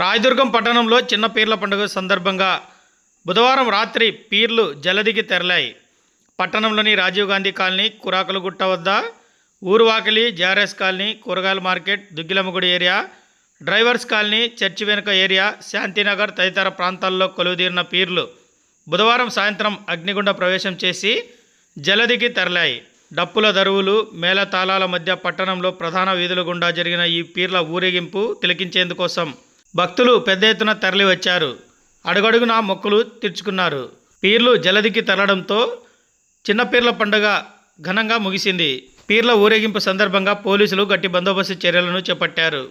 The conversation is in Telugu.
రాయదుర్గం పట్టణంలో చిన్న పీర్ల పండుగ సందర్భంగా బుధవారం రాత్రి పీర్లు జలదికి తెరలాయి. పట్టణంలోని రాజీవ్ గాంధీ కాలనీ కురాకులగుట్ట వద్ద ఊరువాకిలి జారెస్ కాలనీ కూరగాయల market Duggilammagudi area drivers colony church వెనుక ఏరియా శాంతినగర్ తదితర ప్రాంతాల్లో కొలువుదీరిన పీర్లు బుధవారం సాయంత్రం అగ్నిగుండ ప్రవేశం చేసి జలదికి తరలాయి. డప్పుల దరువులు మేళతాళాల మధ్య పట్టణంలో ప్రధాన వీధుల గుండా జరిగిన ఈ పీర్ల ఊరేగింపు తిలకించేందుకోసం భక్తులు పెద్ద ఎత్తున తరలివచ్చారు అడుగడుగున అడుగడుగునా తెచ్చుకున్నారు తీర్చుకున్నారు. పీర్లు జలదికి తరలడంతో చిన్న పీర్ల పండుగ ఘనంగా ముగిసింది. పీర్ల ఊరేగింపు సందర్భంగా పోలీసులు గట్టి బందోబస్తు చర్యలను చేపట్టారు.